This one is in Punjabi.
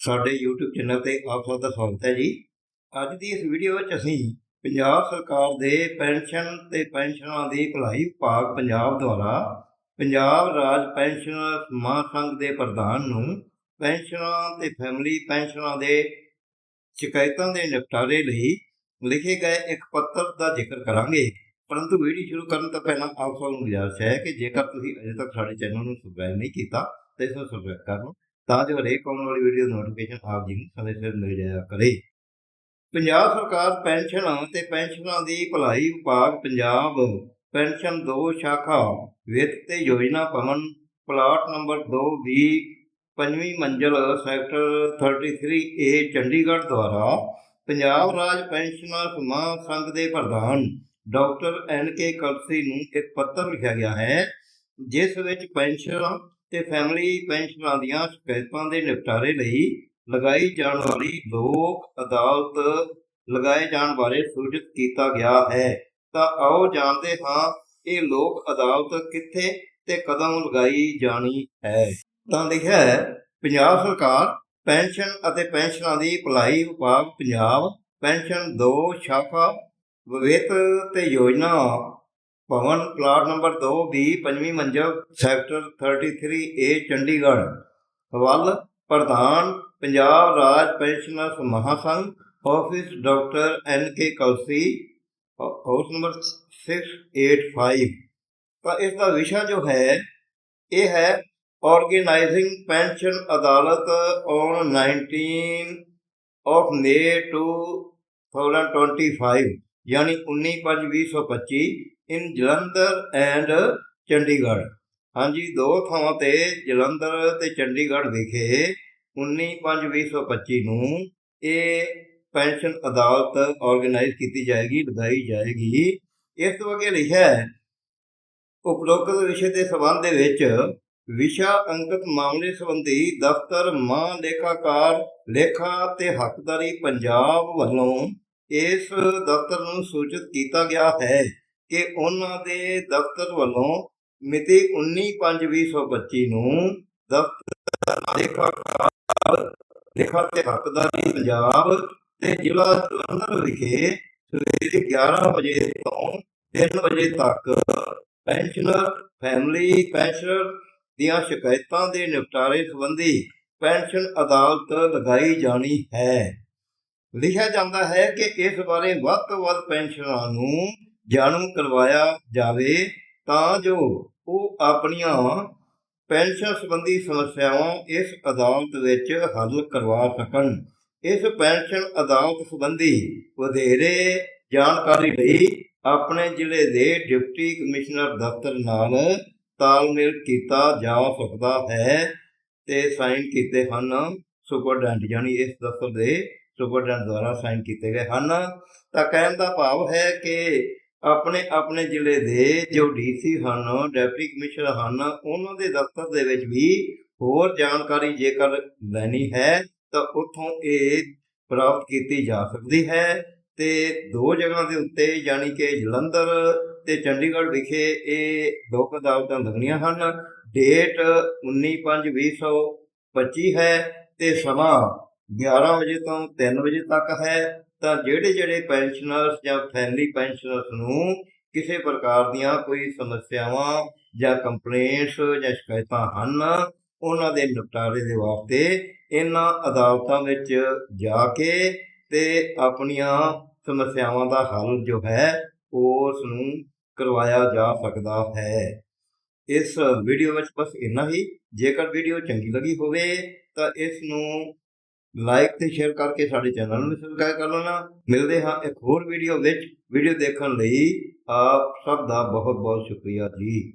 ਸਾਡੇ YouTube ਚੈਨਲ ਤੇ ਆਪ ਸਭ ਦਾ ਸਵਾਗਤ ਹੈ ਜੀ। ਅੱਜ ਦੀ ਇਸ ਵੀਡੀਓ ਵਿੱਚ ਅਸੀਂ ਪੰਜਾਬ ਸਰਕਾਰ ਦੇ ਪੈਨਸ਼ਨ ਤੇ ਪੈਨਸ਼ਨਾਂ ਦੀ ਭਲਾਈ ਵਿਭਾਗ ਪੰਜਾਬ ਦੁਆਰਾ ਪੰਜਾਬ ਰਾਜ ਪੈਨਸ਼ਨਰ ਪੈਨਸ਼ਨਰਸ ਮਹਾਸੰਘ ਦੇ ਪ੍ਰਧਾਨ ਨੂੰ ਪੈਨਸ਼ਨਾਂ ਤੇ ਫੈਮਿਲੀ ਪੈਨਸ਼ਨਾਂ ਦੇ ਸ਼ਿਕਾਇਤਾਂ ਦੇ ਨਿਪਟਾਰੇ ਲਈ ਲਿਖੇ ਗਏ ਇੱਕ ਪੱਤਰ ਦਾ ਜ਼ਿਕਰ ਕਰਾਂਗੇ। ਪਰੰਤੂ ਵੀਡੀਓ ਸ਼ੁਰੂ ਕਰਨ ਤੋਂ ਪਹਿਲਾਂ ਆਪ ਸਭ ਨੂੰ ਗੁਜ਼ਾਰਿਸ਼ ਹੈ ਕਿ ਜੇਕਰ ਤੁਸੀਂ ਅਜੇ ਤੱਕ ਸਾਡੇ ਚੈਨਲ ਨੂੰ ਸਬਸਕ੍ਰਾਈਬ ਨਹੀਂ ਕੀਤਾ, ਤਾਂ ਇਸ ਨੂੰ ਸਬਸਕ੍ਰਾਈਬ ਕਰ ਲਓ। ਤਾਂ ਜੋ ਹਰੇਕ ਆਉਣ ਵਾਲੀ ਵੀਡੀਓ ਨੋਟੀਫਿਕੇਸ਼ਨ ਆਪ ਜੀ ਨੂੰ ਸਮੇਂ ਸਿਰ ਮਿਲ ਜਾਇਆ ਕਰੇ। ਪੰਜਾਬ ਸਰਕਾਰ ਪੈਨਸ਼ਨ ਤੇ ਪੈਨਸ਼ਨਾਂ ਦੀ ਭਲਾਈ ਵਿਭਾਗ ਪੰਜਾਬ ਪੈਨਸ਼ਨ 2 ਸ਼ਾਖਾ ਵਿੱਤ ਤੇ ਯੋਜਨਾ ਭਵਨ ਪਲਾਟ ਨੰਬਰ 2B ਪੰਜਵੀਂ ਮੰਜ਼ਲ ਸੈਕਟਰ 33A ਚੰਡੀਗੜ੍ਹ ਦੁਆਰਾ ਪੰਜਾਬ ਰਾਜ ਪੈਨਸ਼ਨਰ ਪੈਨਸ਼ਨਰਸ ਸੰਘ ਦੇ ਪ੍ਰਧਾਨ ਡਾਕਟਰ ਐਨ ਕੇ ਕਲਸੀ ਨੂੰ ਇੱਕ ਪੱਤਰ ਲਿਖਿਆ ਗਿਆ ਹੈ, ਜਿਸ ਵਿੱਚ ਪੈਨਸ਼ਨ ਤੇ ਫੈਮਿਲੀ ਪੈਨਸ਼ਨਾਂ ਦੀਆਂ ਸ਼ਿਕਾਇਤਾਂ ਦੇ ਨਿਪਟਾਰੇ ਲਈ ਲਗਾਈ ਜਾਣ ਵਾਲੀ ਲੋਕ ਅਦਾਲਤ ਲਗਾਏ ਜਾਣ ਬਾਰੇ ਸੂਚਿਤ ਕੀਤਾ ਗਿਆ ਹੈ। ਤਾਂ ਆਓ ਜਾਣਦੇ ਹਾਂ ਇਹ ਲੋਕ ਅਦਾਲਤ ਕਿੱਥੇ ਤੇ ਕਦੋਂ ਲਗਾਈ ਜਾਣੀ ਹੈ। ਤਾਂ ਲਿਖਿਆ ਹੈ, ਪੰਜਾਬ ਸਰਕਾਰ ਪੈਨਸ਼ਨ ਅਤੇ ਪੈਨਸ਼ਨਾਂ ਦੀ ਭਲਾਈ ਵਿਭਾਗ ਪੰਜਾਬ ਪੈਨਸ਼ਨ 2 ਸ਼ਾਖਾ ਵਿਵੇਕ ਤੇ ਯੋਜਨਾ ਭਵਨ, ਪਲਾਟ ਨੰਬਰ 2 ਦੀ ਪੰਜਵੀਂ ਮੰਜ਼ਲ, ਸੈਕਟਰ 33A ਚੰਡੀਗੜ੍ਹ। ਵੱਲ ਪ੍ਰਧਾਨ, Punjab Raj pensioners Mahasangh, office doctor N K Kalsi, house number 685 ਤਾਂ ਇਸ ਦਾ ਵਿਸ਼ਾ ਜੋ ਹੈ, ਇਹ ਹੈ organizing pension adalat on 19 of May 2025 ਯਾਨੀ 19/5/2025 ਇਨ ਜਲੰਧਰ ਐਂਡ ਚੰਡੀਗੜ੍ਹ। ਹਾਂਜੀ, ਦੋ ਥਾਵਾਂ ਤੇ ਜਲੰਧਰ ਤੇ ਚੰਡੀਗੜ੍ਹ ਵਿਖੇ 19/5/2025 ਨੂੰ ਇਹ ਪੈਨਸ਼ਨ ਅਦਾਲਤ ਆਰਗੇਨਾਈਜ਼ ਕੀਤੀ ਜਾਏਗੀ ਲਗਾਈ ਜਾਏਗੀ। ਇਸ ਤੋਂ ਅੱਗੇ ਲਿਖਿਆ ਹੈ, ਉਪਰੋਕਤ ਵਿਸ਼ੇ ਦੇ ਸਬੰਧ ਦੇ ਵਿੱਚ ਵਿਸ਼ਾ ਅੰਕਿਤ ਮਾਮਲੇ ਸੰਬੰਧੀ ਦਫ਼ਤਰ ਮਾਂ ਲੇਖਾਕਾਰ ਲੇਖਾ ਤੇ ਹੱਕਦਾਰੀ ਪੰਜਾਬ ਵੱਲੋਂ ਇਸ ਦਫ਼ਤਰ ਨੂੰ ਸੂਚਿਤ ਕੀਤਾ ਗਿਆ ਹੈ ਕਿ ਉਹਨਾਂ ਦੇ ਦਫ਼ਤਰ ਵੱਲੋਂ ਮਿਤੀ 19/5/2025 ਨੂੰ ਦਫ਼ਤਰ ਲੇਖਾਕਾਰ ਲੇਖਾ ਤੇ ਹੱਕਦਾਰੀ ਪੰਜਾਬ ਤੇ ਜ਼ਿਲ੍ਹਾ ਜਲੰਧਰ ਵਿਖੇ ਸਵੇਰੇ 11 ਵਜੇ ਤੋਂ 3 ਵਜੇ ਤੱਕ ਪੈਨਸ਼ਨਰ, ਫੈਮਿਲੀ ਪੈਨਸ਼ਨਰ ਦੀਆਂ ਸ਼ਿਕਾਇਤਾਂ ਦੇ ਨਿਪਟਾਰੇ ਸੰਬੰਧੀ ਪੈਨਸ਼ਨ ਅਦਾਲਤ ਲਗਾਈ ਜਾਣੀ ਹੈ। ਲਿਖਿਆ ਜਾਂਦਾ ਹੈ ਕਿ ਇਸ ਬਾਰੇ ਵੱਧ ਤੋਂ ਵੱਧ ਪੈਨਸ਼ਨਰਾਂ ਨੂੰ ਜਾਣੂ ਕਰਵਾਇਆ ਜਾਵੇ ਤਾਂ ਜੋ ਉਹ ਆਪਣੀਆਂ ਪੈਨਸ਼ਨ ਸੰਬੰਧੀ ਸਮੱਸਿਆਵਾਂ ਇਸ ਅਦਾਲਤ ਵਿੱਚ ਹੱਲ ਕਰਵਾ ਸਕਣ। ਇਸ ਪੈਨਸ਼ਨ ਅਦਾਲਤ ਸੰਬੰਧੀ ਵਧੇਰੇ ਜਾਣਕਾਰੀ ਲਈ ਆਪਣੇ ਜ਼ਿਲ੍ਹੇ ਦੇ ਡਿਪਟੀ ਕਮਿਸ਼ਨਰ ਦਫ਼ਤਰ ਨਾਲ ਤਾਲਮੇਲ ਕੀਤਾ ਜਾ ਸਕਦਾ ਹੈ ਤੇ ਸਾਈਨ ਕੀਤੇ ਹਨ ਸੁਪਰਡੈਂਟ, ਯਾਨੀ ਇਸ ਦਫ਼ਤਰ ਦੇ ਸੁਪਰਡੈਂਟ ਦੁਆਰਾ ਸਾਈਨ ਕੀਤੇ ਗਏ ਹਨ। ਤਾਂ ਕਹਿਣ ਦਾ ਭਾਵ ਹੈ ਕਿ ਆਪਣੇ ਆਪਣੇ ਜ਼ਿਲ੍ਹੇ ਦੇ ਜੋ ਡੀਸੀ ਹਨ, ਡਿਪਟੀ ਕਮਿਸ਼ਨਰ ਹਨ, ਉਹਨਾਂ ਦੇ ਦਫ਼ਤਰ ਦੇ ਵਿੱਚ ਵੀ ਹੋਰ ਜਾਣਕਾਰੀ ਜੇਕਰ ਲੈਣੀ ਹੈ, ਤਾਂ ਉੱਥੋਂ ਇਹ ਪ੍ਰਾਪਤ ਕੀਤੀ ਜਾ ਸਕਦੀ ਹੈ। ਤੇ ਦੋ ਜਗ੍ਹਾ ਦੇ ਉੱਤੇ ਯਾਨੀ ਕਿ ਜਲੰਧਰ ਤੇ ਚੰਡੀਗੜ੍ਹ ਵਿਖੇ ਇਹ ਲੋਕ ਅਦਾਲਤਾਂ ਲੱਗਣੀਆਂ ਹਨ। ਡੇਟ 19/5/2025 ਹੈ ਤੇ ਸਮਾਂ 11 ਵਜੇ ਤੋਂ 3 ਵਜੇ ਤੱਕ ਹੈ, ਤਾਂ ਜਿਹੜੇ ਜਿਹੜੇ ਪੈਨਸ਼ਨਰਸ ਜਾਂ ਫੈਮਿਲੀ ਪੈਨਸ਼ਨਰਸ ਨੂੰ ਕਿਸੇ ਪ੍ਰਕਾਰ ਦੀਆਂ ਕੋਈ ਸਮੱਸਿਆਵਾਂ ਜਾਂ ਕੰਪਲੇਂਟਸ ਜਾਂ ਸ਼ਿਕਾਇਤਾਂ ਹਨ, ਉਹਨਾਂ ਦੇ ਨਿਪਟਾਰੇ ਦੇ ਵਾਸਤੇ ਇਹਨਾਂ ਅਦਾਲਤਾਂ ਵਿੱਚ ਜਾ ਕੇ ਤੇ ਆਪਣੀਆਂ ਸਮੱਸਿਆਵਾਂ ਦਾ ਹੱਲ ਜੋ ਹੈ, ਉਸ ਨੂੰ ਕਰਵਾਇਆ ਜਾ ਸਕਦਾ ਹੈ। ਇਸ ਵੀਡੀਓ ਵਿੱਚ ਬਸ ਇੰਨਾ ਹੀ। ਜੇਕਰ ਵੀਡੀਓ ਚੰਗੀ ਲੱਗੀ ਹੋਵੇ, ਤਾਂ ਇਸ ਨੂੰ ਲਾਈਕ ਤੇ ਸ਼ੇਅਰ ਕਰਕੇ ਸਾਡੇ ਚੈਨਲ ਨੂੰ ਸਬਸਕ੍ਰਾਈਬ ਕਰ ਲੈਣਾ। ਮਿਲਦੇ ਹਾਂ ਇੱਕ ਹੋਰ ਵੀਡੀਓ ਵਿੱਚ। ਵੀਡੀਓ ਦੇਖਣ ਲਈ ਆਪ ਸਭ ਦਾ ਬਹੁਤ ਬਹੁਤ ਸ਼ੁਕਰੀਆ ਜੀ।